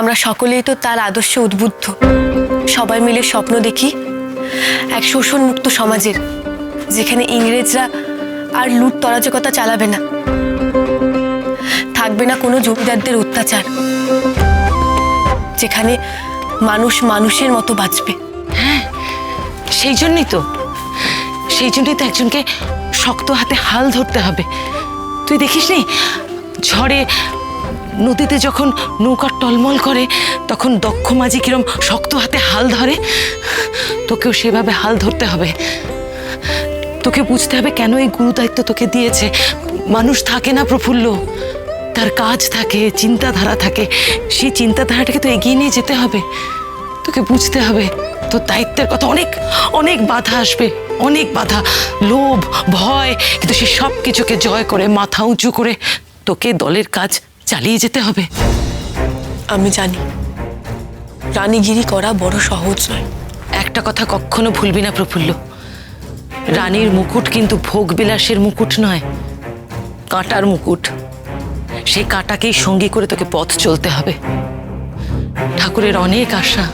আমরা সকলেই তো তার আদর্শে উদ্বুদ্ধ। সবাই মিলে স্বপ্ন দেখি এক শোষণমুক্ত সমাজের, যেখানে ইংরেজরা আর লুট তরাজকতা চালাবে না। থাকবে না কোনো জমিদারদের অত্যাচার, যেখানে মানুষ মানুষের মতো বাঁচবে। হ্যাঁ সেই জন্যই তো। সেই জন্যই তো একজনকে শক্ত হাতে হাল ধরতে হবে। তুই দেখিস নি ঝড়ে নদীতে যখন নৌকা টলমল করে, তখন দক্ষ মাঝি কিরম শক্ত হাতে হাল ধরে। তোকেও সেভাবে হাল ধরতে হবে। তোকে বুঝতে হবে কেন এই গুরু দায়িত্ব তোকে দিয়েছে। মানুষ থাকে না প্রফুল্ল। তার কাজ থাকে, চিন্তাধারা থাকে। সেই চিন্তাধারাটাকে তো এগিয়ে নিয়ে যেতে হবে। তোকে বুঝতে হবে, তোর দায়িত্বের কথা অনেক অনেক বাধা আসবে। অনেক বাধা। লোভ, ভয়, কিন্তু সে সব কিছুকে জয় করে, মাথা উঁচু করে তোকে দলের কাজ চালিয়ে যেতে হবে। আমি জানি। রানীগিরি করা বড় সহজ নয়। একটা কথা কখনো ভুলবি না প্রফুল্ল। রানীর মুকুট কিন্তু ভোগ বিলাসের মুকুট নয়। কাঁটার মুকুট। সেই কাঁটাকেই সঙ্গী করে তোকে পথ চলতে হবে। ঠাকুরের অনেক আশা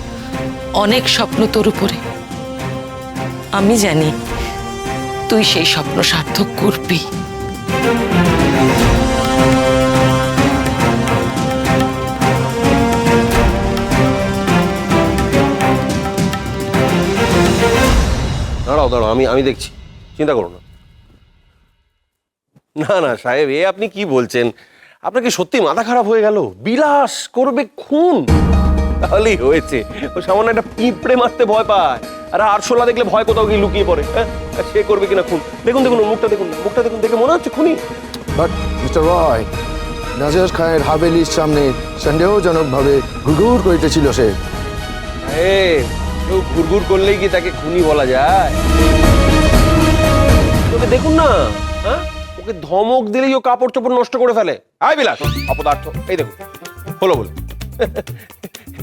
অনেক স্বপ্ন তোর উপরে। আমি জানি তুই সেই স্বপ্ন সার্থক করবি। দাঁড়াও দাঁড়াও আমি আমি দেখছি। চিন্তা করো না। না না সাহেব এ আপনি কি বলছেন? আপনার কি সত্যি মাথা খারাপ হয়ে গেল? বিলাস করবে খুন। তাহলেই হয়েছে। ও সামান্য একটা পিঁপড়ে মারতে ভয় পায়। আর আরশোলা দেখলে ভয় কোথাও গিয়ে লুকিয়ে পড়ে হ্যাঁ? আর সে করবে কিনা খুন? দেখুন দেখুন মুখটা দেখুন মুখটা দেখুন দেখে মনে হচ্ছে খুনি। বাট মিস্টার রয় নাজার খানের হাভেলির সামনে সন্দেহজনকভাবে ঘুরঘুর করিতেছিল সে। কেউ ঘুরঘুর করলেই কি তাকে খুনি বলা যায়? তোকে দেখুন না হ্যাঁ? ওকে ধমক দিলেই ও কাপড় চোপড় নষ্ট করে ফেলে। আয় বিলাস অপদার্থ। এই দেখুন হলো বলে।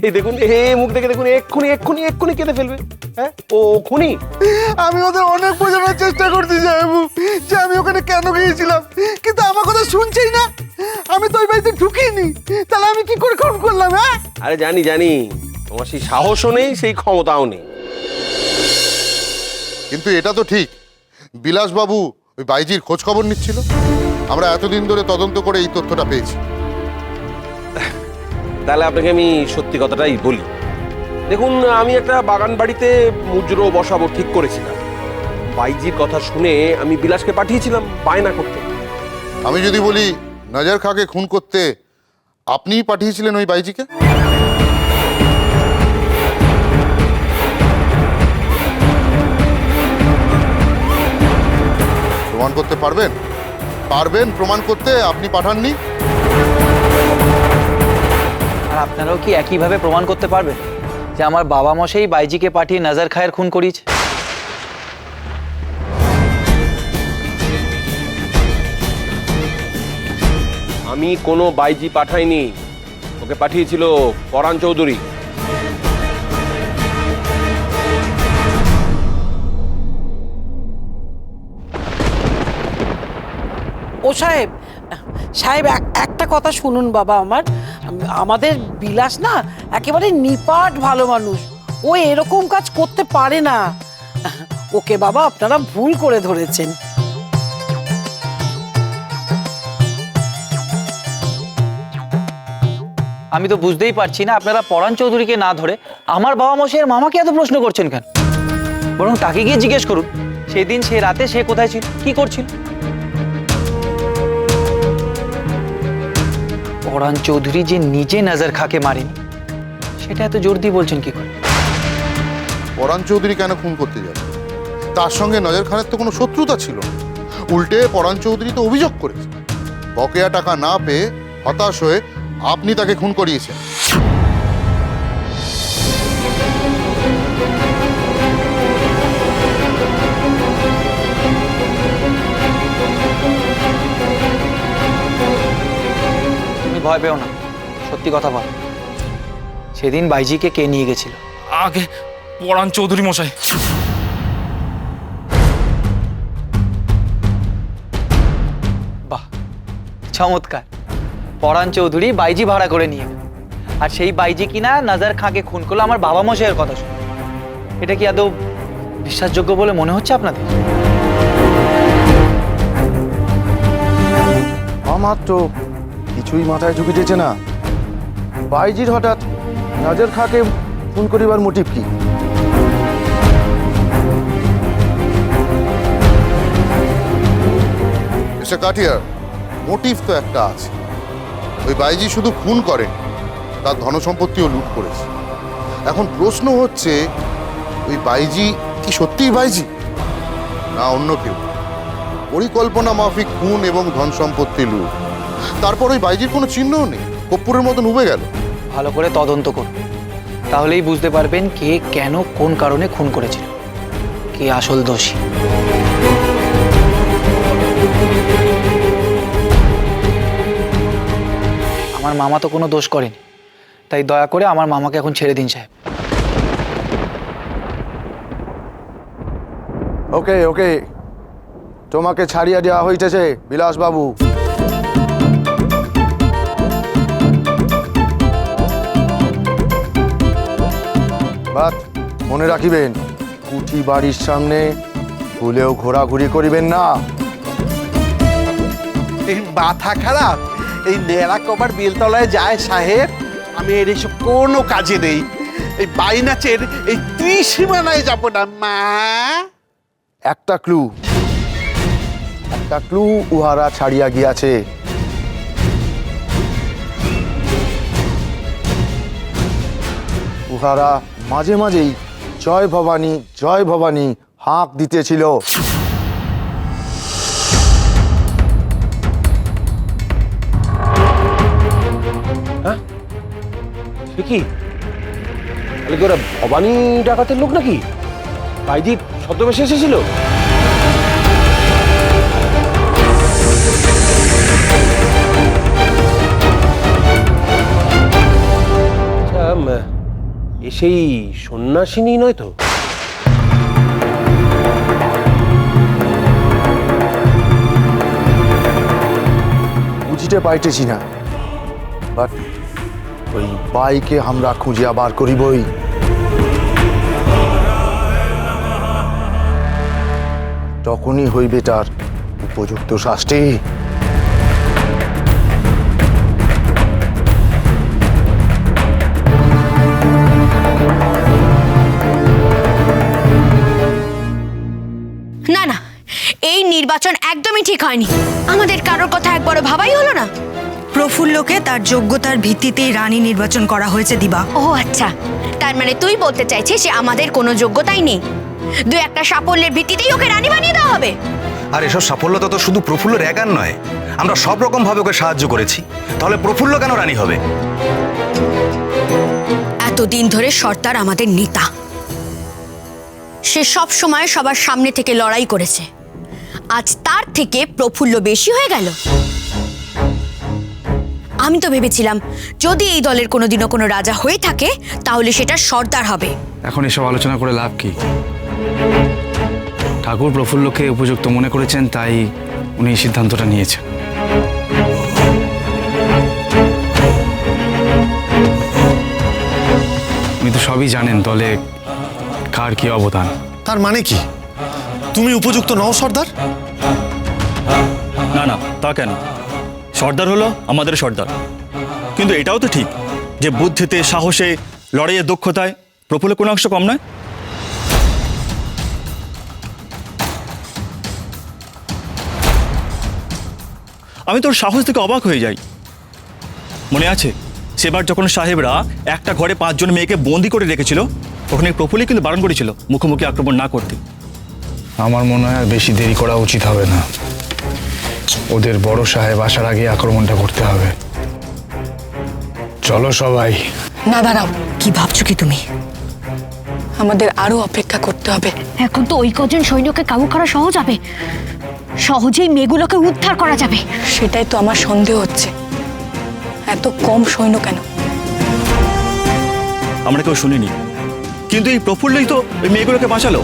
এই দেখুন এ মুখ দেখে দেখুন এক্ষুনি এক্ষুনি এক্ষুনি কেঁদে ফেলবে। হ্যাঁ? ও ও খুনি? আমি ওদের অনেক বোঝানোর চেষ্টা করছি সাহেবু যে আমি ওখানে কেন গিয়েছিলাম। কিন্তু আমার কথা শুনছেই না। আমি তো ওই বাড়িতে ঢুকিনি। তাহলে আমি কি করে খুন করলাম হ্যাঁ? আরে জানি জানি। তোমার সেই সাহসও নেই সেই ক্ষমতাও নেই। কিন্তু এটা তো ঠিক। বিলাসবাবু ওই বাইজির খোঁজ খবর নিচ্ছিল। আমরা এতদিন ধরে তদন্ত করে এই তথ্যটা পেয়েছি। তাহলে আপনাকে আমি সত্যি কথাটাই বলি। দেখুন আমি একটা বাগান বাড়িতে মুজরো বসাবো ঠিক করেছিলাম। বাইজির কথা শুনে আমি বিলাসকে পাঠিয়েছিলাম বায়না করতে। আমি যদি বলি নাজার খাকে খুন করতে আপনিই পাঠিয়েছিলেন ওই বাইজিকে? প্রমাণ করতে পারবেন? পারবেন প্রমাণ করতে আপনি পাঠাননি? আর আপনারাও কি একইভাবে প্রমাণ করতে পারবেন? যে আমার বাবা মশাই বাইজিকে পাঠিয়ে নাজার খায়ের খুন করিয়েছে? আমি কোনো বাইজি পাঠাইনি। ওকে পাঠিয়েছিল পরাণ চৌধুরী। সাহেব সাহেব একটা কথা শুনুন বাবা আমার। আমাদের বিলাস না একেবারে নিপাট ভালো মানুষ। ও এরকম কাজ করতে পারে না। ওকে বাবা আপনারা ভুল করে ধরেছেন। আমি তো বুঝতেই পারছি না আপনারা পরাণ চৌধুরীকে না ধরে আমার বাবা মশাইয়ের মামাকে এত প্রশ্ন করছেন কেন? বরং তাকে গিয়ে জিজ্ঞেস করুন, সেদিন সে রাতে সে কোথায় ছিল, কি করছিল? পরাণ চৌধুরী যে নিজে নাজার খাকে মারেনি, সেটা এত জোর দিয়ে বলছেন কি করে? পরাণ চৌধুরী কেন খুন করতে যাবে তার সঙ্গে নজর খানের তো কোনো শত্রুতা ছিল না। উল্টে পরাণ চৌধুরী তো অভিযোগ করেছে। বকেয়া টাকা না পেয়ে হতাশ হয়ে আপনি তাকে খুন করিয়েছেন। ভয় পেও না। সত্যি কথা বল। সেদিন বাইজিকে কে নিয়ে গেছিল? আগে পরাণ চৌধুরী মশাই। বাহ চমৎকার। পরাণ চৌধুরী বাইজি ভাড়া করে নিয়ে গেল। আর সেই বাইজি কিনা নাজার খাঁকে খুন করল আমার বাবা মশাইয়ের কথা শুনে। এটা কি আদৌ বিশ্বাসযোগ্য বলে মনে হচ্ছে আপনাদের? আমার তো কিছুই মাথায় ঢুকিতেছে না। বাইজির হঠাৎ নজর খাকে ফোন করিবার মোটিভ কি? কাটিয়ার মোটিভ তো একটা আছে। ওই বাইজি শুধু খুন করেন তার ধনসম্পত্তিও লুট করেছে। এখন প্রশ্ন হচ্ছে, ওই বাইজি কি সত্যিই বাইজি? না অন্য কেউ। পরিকল্পনা মাফিক খুন এবং ধন সম্পত্তি লুট। তারপর ওই বাইজির কোনো চিহ্নও নেই। কপ্পুরের মতন উবে গেল। ভালো করে তদন্ত করুন। তাহলেই বুঝতে পারবেন কে কেন কোন কারণে খুন করেছিল। কে আসল দোষী। আমার মামা তো কোনো দোষ করেনি। তাই দয়া করে আমার মামাকে এখন ছেড়ে দিন সাহেব। ওকে ওকে। তোমাকে ছাড়িয়া দেওয়া হইতেছে বিলাসবাবু। বাট মনে রাখিবেন কুঠি বাড়ির সামনে ভুলেও ঘোরাঘুরি করিবেন না। এই মাথা খারাপ এই নেড়া কবার বেলতলায় যায় সাহেব আমি এর এসব কোনো কাজে নেই। এই বাইনাচের এই ত্রিসীমানায় যাব না মা। একটা ক্লু একটা ক্লু উহারা ছাড়িয়া গিয়াছে। উহারা মাঝে মাঝেই জয় ভবানী জয় ভবানী হাঁক দিতেছিল। সে কি? তাহলে ওরা ভবানী ডাকাতের লোক নাকি? বাইজি ছদ্মবেশে এসেছিল? আচ্ছা, সেই সন্ন্যাসিনী নয় তো? বুঝিতে পাইতেছি না। বাট ওই বাইকে আমরা খুঁজিয়া বার করিবই। তখনই হইবে তার উপযুক্ত শাস্তি। হয়নি। আমাদের কারোর কথা একবারও ভাবাই হলো না। প্রফুল্লকে তার যোগ্যতার ভিত্তিতেই রানী নির্বাচন করা হয়েছে দিবা। ও আচ্ছা। তার মানে তুই বলতে চাইছিস যে আমাদের কোনো যোগ্যতাই নেই? দু একটা সাফল্যের ভিত্তিতেই ওকে রানী বানিয়ে দেওয়া হবে। আর এসব সাফল্যতা তো শুধু প্রফুল্লর একার নয়। আমরা সব রকম ভাবে ওকে সাহায্য করেছি। তাহলে প্রফুল্ল কেন রানী হবে? এতদিন ধরে সর্দার আমাদের নেতা। সে সব সময় সবার সামনে থেকে লড়াই করেছে। আজ তার থেকে প্রফুল্ল বেশি হয়ে গেল। আমি তো ভেবেছিলাম যদি এই দলের কোনোদিনও কোনো রাজা হয়ে থাকে তাহলে সেটা সর্দার হবে। এখন এসব আলোচনা করে লাভ কি? ঠাকুর প্রফুল্লকে উপযুক্ত মনে করেছেন তাই উনি এই সিদ্ধান্তটা নিয়েছেন। উনি তো সবই জানেন দলে কার কি অবদান। তার মানে কি? তুমি উপযুক্ত নও, সর্দার? না না, তা কেন? সর্দার হলো আমাদের সর্দার। কিন্তু এটাও তো ঠিক যে বুদ্ধিতে, সাহসে লড়াইয়ের দক্ষতায় প্রফুল্ল কোনো অংশ কম নয়। আমি তোর সাহস থেকে অবাক হয়ে যাই। মনে আছে, সেবার যখন সাহেবরা একটা ঘরে পাঁচজন মেয়েকে বন্দি করে রেখেছিল, ওখানে প্রফুল্লই কিন্তু বারণ করেছিল মুখোমুখি আক্রমণ না করতে। আমার মনে হয় আর বেশি দেরি করা উচিত হবে না। ওদের বড় সাহেব আসার আগে আক্রমণটা করতে হবে। চলো সবাই। না দাঁড়াও। কি ভাবছ কি তুমি? আমাদের আরও অপেক্ষা করতে হবে। এখন তো ওই কজন সৈন্যকে কাবু করা সহজ হবে। সহজেই মেয়েগুলোকে উদ্ধার করা যাবে। সেটাই তো আমার সন্দেহ হচ্ছে। এত কম সৈন্য কেন? আমরা কেউ শুনিনি। কিন্তু এই প্রফুল্লই তো ওই মেয়েগুলোকে বাঁচালো।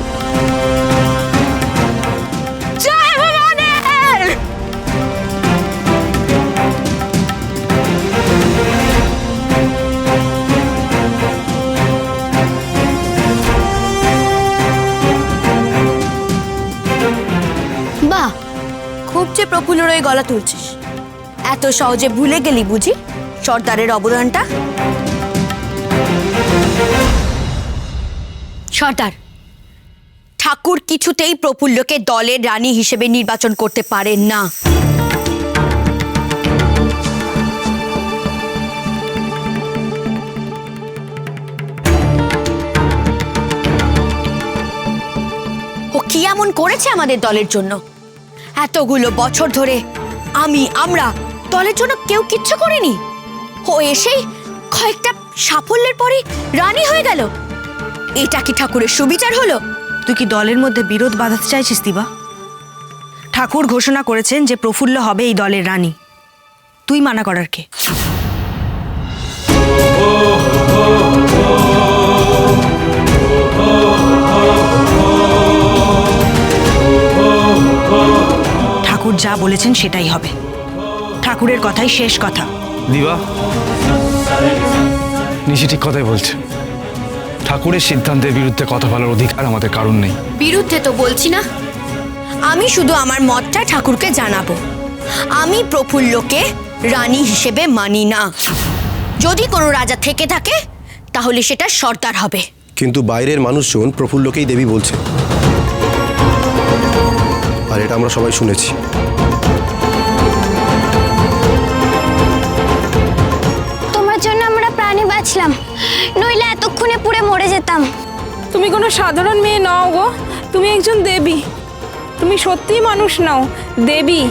প্রফুল্লর গলা তুলছিস। এত সহজে ভুলে গেলি বুঝি? সর্দারের অবদানটা? সর্দার, ঠাকুর কিছুতেই প্রফুল্লকে দলের রানী হিসেবে নির্বাচন করতে পারেন না। ও কি এমন করেছে আমাদের দলের জন্য? এতগুলো বছর ধরে আমি, আমরা দলের জন্য কেউ কিচ্ছু করিনি। ও এসেই কয়েকটা সাফল্যের পরে রানী হয়ে গেল। এটা কি ঠাকুরের সুবিচার হলো? তুই কি দলের মধ্যে বিরোধ বাঁধাতে চাইছিস, দিবা? ঠাকুর ঘোষণা করেছেন যে প্রফুল্ল হবে এই দলের রানী। তুই মানা করার কে? ঠাকুর যা বলেছেন সেটাই হবে। ঠাকুরের কথাই শেষ কথা। দিবা? নিশি ঠিক কথাই বলছে। ঠাকুরের সিদ্ধান্তের বিরুদ্ধে কথা বলার অধিকার আমাদের কারণ নেই। বিরুদ্ধে তো বলছি না। আমি শুধু আমার মতটা ঠাকুরকে জানাব। আমি প্রফুল্লকে রানী হিসেবে মানি না। যদি কোনো রাজা থেকে থাকে তাহলে সেটা সর্দার হবে। কিন্তু বাইরের মানুষজন প্রফুল্লকেই দেবী বলছে। আর এটা আমরা সবাই শুনেছি। বাঁচলাম নইলে এতক্ষণে পুড়ে মরে যেতাম তুমি কোনো সাধারণ মেয়ে নও গো তুমি একজন দেবী তুমি সত্যিই মানুষ নও দেবী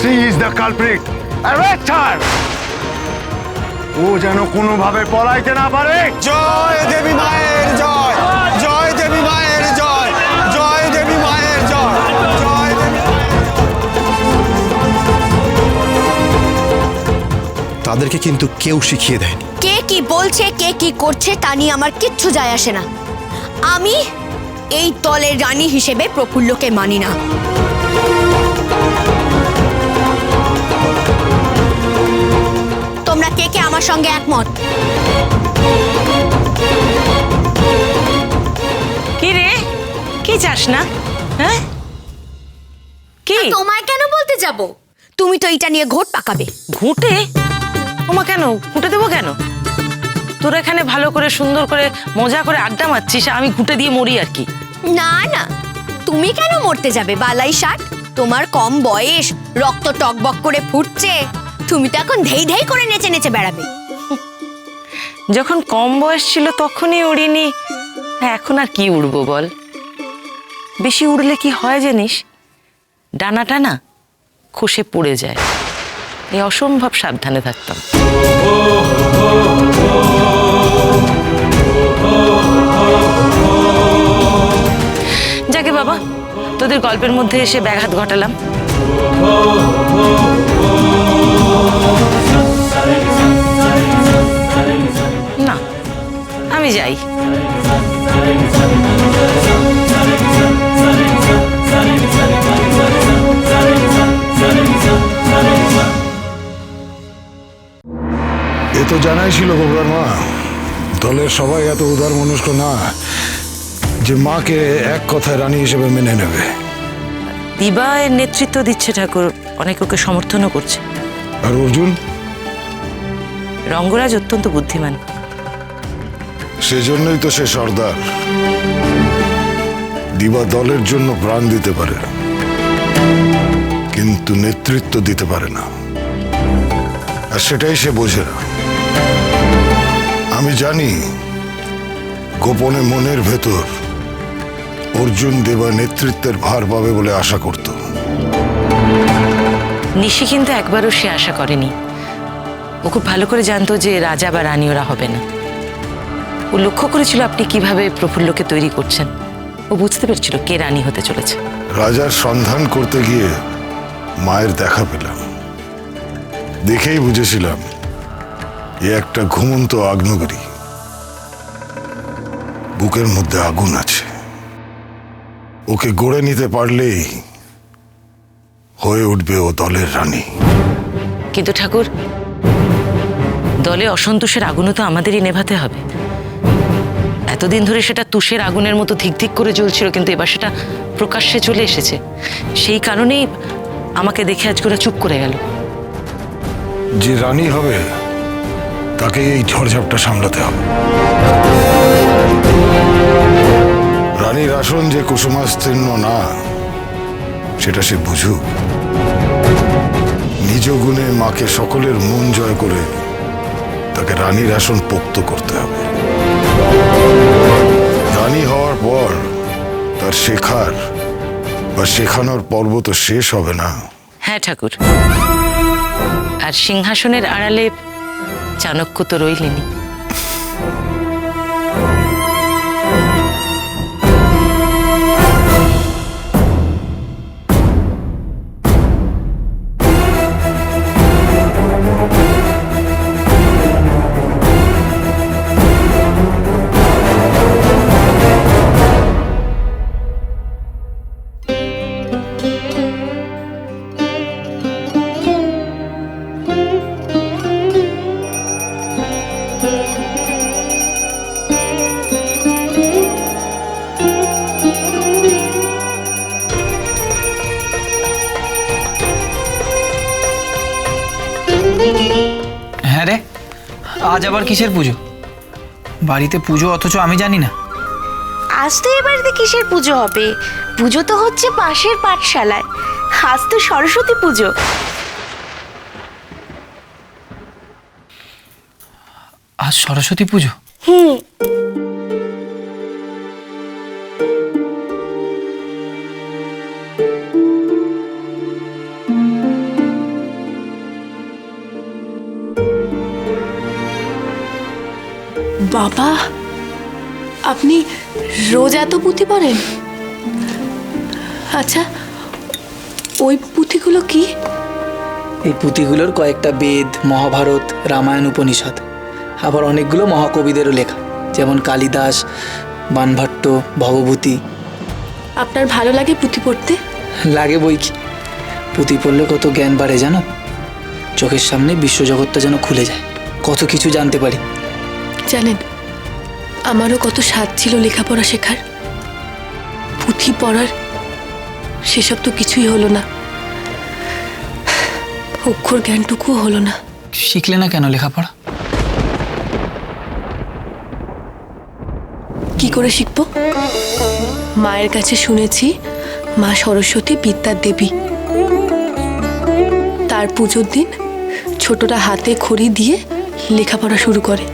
She is the culprit. Arrest her! ও যেন কোনোভাবে পলাইতে না পারে জয় দেবী মায়ের জয় তাদেরকে কিন্তু কেউ শিখিয়ে দেয়নি। কে কি বলছে কে কি করছে তা নিয়ে আমার কিচ্ছু যায় আসে না। আমি এই দলের রানী হিসেবে প্রফুল্লকে মানি না। তোমরা কে কে আমার সঙ্গে একমত? কি রে? কি চাস না? হ্যাঁ? কি? তোমায় কেন বলতে যাব? তুমি তো এটা নিয়ে ঘোট পাকাবে। ঘুঁটে? ওমা কেন? ঘুঁটে দেবো কেন? তোরা এখানে ভালো করে সুন্দর করে মজা করে আড্ডা মারছিস আমি ঘুঁটে দিয়ে মরি আর কি। না না। তুমি কেন মরতে যাবে বালাই ষাট? তোমার কম বয়স রক্ত টকবক করে ফুটছে। তুমি তো এখন ধেই ধেই করে নেচে নেচে বেড়াবে। যখন কম বয়স ছিল তখনই উড়িনি এখন আর কি উড়বো বল? বেশি উড়লে কি হয় জানিস? ডানা টানা খসে পড়ে যায়। এই অসম্ভব সাবধানে থাকতাম। যাকে বাবা, তোদের গল্পের মধ্যে এসে ব্যাঘাত ঘটালাম। না, আমি যাই। তো জানাই ছিল গোবরার মা। দলের সবাই এত উদার মনস্ক না যে মাকে এক কথায় রানী হিসেবে মেনে নেবে। দিবা এর নেতৃত্ব দিচ্ছে ঠাকুর অনেক ওকে সমর্থনও করছে। আর অর্জুন? রঙ্গরাজ অত্যন্ত বুদ্ধিমান। সেজন্যই তো সে সর্দার। দিবা দলের জন্য প্রাণ দিতে পারে। কিন্তু নেতৃত্ব দিতে পারে না। আর সেটাই সে বোঝে না। আমি জানি গোপনে মনের ভেতর অর্জুন দেবা নেতৃত্বের ভার পাবে বলে আশা করত। নিশি কিন্তু একবারও সে আশা করেনি। ও খুব ভালো করে জানতো যে রাজা বা রানী ওরা হবে না। ও লক্ষ্য করেছিল আপনি কীভাবে প্রফুল্লকে তৈরি করছেন। ও বুঝতে পেরেছিল কে রানী হতে চলেছে। রাজার সন্ধান করতে গিয়ে মায়ের দেখা পেলাম। দেখেই বুঝেছিলাম এ একটা ঘুমন্ত আগ্নেয়গিরি বুকের মধ্যে আগুন আছে। ওকে গড়ে নিতে পারলেই হয়ে উঠবে ও দলের রানী। কিন্তু ঠাকুর দলে অসন্তোষের আগুনও তো আমাদেরই নেভাতে হবে। এতদিন ধরে সেটা তুষের আগুনের মতো ধিকধিক করে জ্বলছিল কিন্তু এবার সেটা প্রকাশ্যে চলে এসেছে। সেই কারণেই আমাকে দেখে আজ করে চুপ করে গেল। যে রানী হবে তাকে এই ঝড়ঝাপটা সামলাতে হবে। রানীর আসন যে কুসুমাস্তীর্ণ না, সেটা সে বুঝুক। নিজ গুণে মাকে সকলের মন জয় করে তাকে রানীর আসন পোক্ত করতে হবে। রানী হওয়ার পর তার শেখার বা শেখানোর পর্ব তো শেষ হবে না। হ্যাঁ ঠাকুর। আর সিংহাসনের আড়ালে চাণক্য তো রইলেনি আবার কিসের পুজো? বাড়িতে পুজো অথচ আমি জানি না। আজ তো এ বাড়িতে কিসের পুজো হবে? পুজো তো হচ্ছে পাশের পাঠশালায়। আজ তো সরস্বতী পুজো। আজ সরস্বতী পুজো? হুম। এত পড়েন? আচ্ছা ওই পুঁথিগুলো কি? এই পুঁথিগুলোর কয়েকটা বেদ মহাভারত রামায়ণ উপনিষদ আবার অনেকগুলো মহাকবিদেরও লেখা যেমন কালিদাস বানভট্ট ভবভূতি আপনার ভালো লাগে পুঁথি পড়তে? লাগে বই কি? পুঁথি পড়লে কত জ্ঞান বাড়ে জানো? চোখের সামনে বিশ্বজগৎটা যেন খুলে যায়। কত কিছু জানতে পারি। জানেন আমারও কত স্বাদ ছিল লেখাপড়া শেখার। পুঁথি পড়ার? সেসব তো কিছুই হলো না। অক্ষর জ্ঞানটুকুও হলো না। শিখলে না কেন লেখাপড়া? কি করে শিখব? মায়ের কাছে শুনেছি মা সরস্বতী বিদ্যার দেবী। তার পুজোর দিন ছোটরা হাতে খড়ি দিয়ে লেখাপড়া শুরু করে।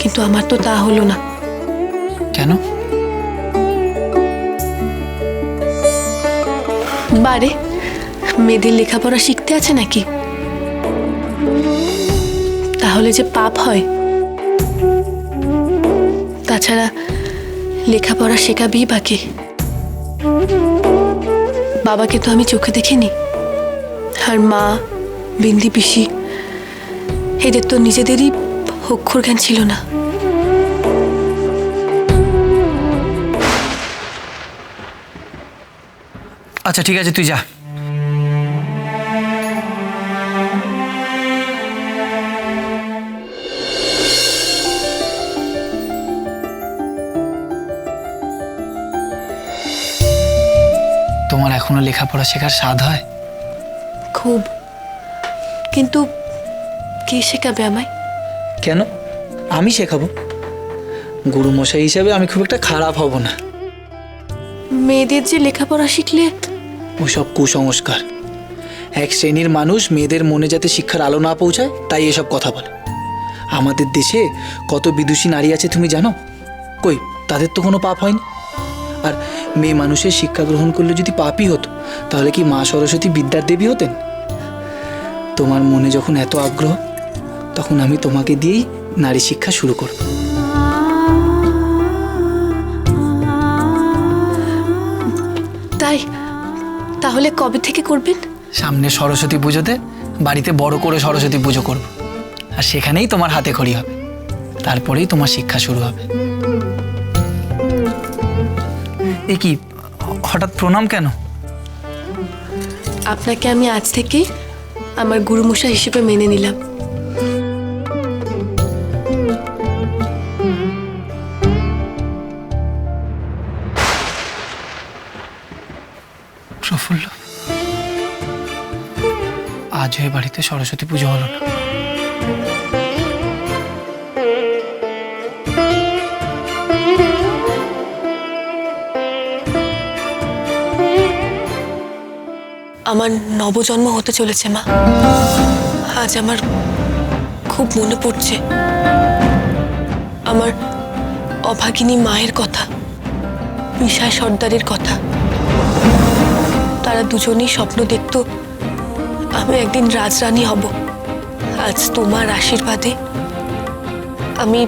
কিন্তু আমার তো তা হলো না। কেন? বারে, মেয়েদের লেখাপড়া শিখতে আছে নাকি? তাহলে যে পাপ হয়। তাছাড়া লেখাপড়া শেখাবি বাকি। বাবাকে তো আমি চোখে দেখিনি। আর মা, বিন্দি পিসি, এদের তো নিজেদেরই অক্ষর জ্ঞান ছিল না। আচ্ছা ঠিক আছে তুই যা। তোমার এখনও লেখাপড়া শেখার স্বাদ হয়? খুব। কিন্তু কে শেখাবে আমায়? কেন? আমি শেখাবো। গুরুমশাই হিসেবে আমি খুব একটা খারাপ হব না। মেয়েদের যে লেখাপড়া শিখলে ওসব কুসংস্কার। এক শ্রেণির মানুষ মেয়েদের মনে যাতে শিক্ষার আলো না পৌঁছায়, তাই এসব কথা বলে। আমাদের দেশে কত বিদুষী নারী আছে তুমি জানো? কই, তাদের তো কোনো পাপ হয়নি। আর মেয়ে মানুষের শিক্ষা গ্রহণ করলে যদি পাপই হতো, তাহলে কি মা সরস্বতী বিদ্যার দেবী হতেন? তোমার মনে যখন এত আগ্রহ, তখন আমি তোমাকে দিয়েই নারী শিক্ষা শুরু করব। তাহলে কবে থেকে করবেন? সামনে সরস্বতী পুজোতে বাড়িতে বড় করে সরস্বতী পুজো করব। আর সেখানেই তোমার হাতে খড়ি হবে। তারপরেই তোমার শিক্ষা শুরু হবে। এ কি হঠাৎ প্রণাম কেন? আপনাকে আমি আজ থেকে আমার গুরুমশা হিসেবে মেনে নিলাম। এ বাড়িতে সরস্বতী পুজো হলো না। আমার নবজন্ম হতে চলেছে, মা। আজ আমার খুব মনে পড়ছে। আমার অভাগিনী মায়ের কথা মিশায় সর্দারের কথা। তারা দুজনেই স্বপ্ন দেখত আমি একদিন রাজরানী হব। আজ তোমার আশীর্বাদে আমি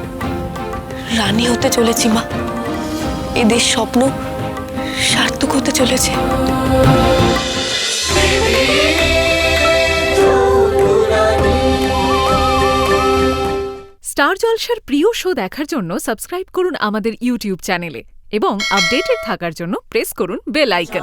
রানী হতে চলেছি মা। এদের স্বপ্ন সার্থক হতে চলেছে। স্টার জলসার প্রিয় শো দেখার জন্য সাবস্ক্রাইব করুন আমাদের ইউটিউব চ্যানেলে এবং আপডেটেড থাকার জন্য প্রেস করুন বেল আইকন।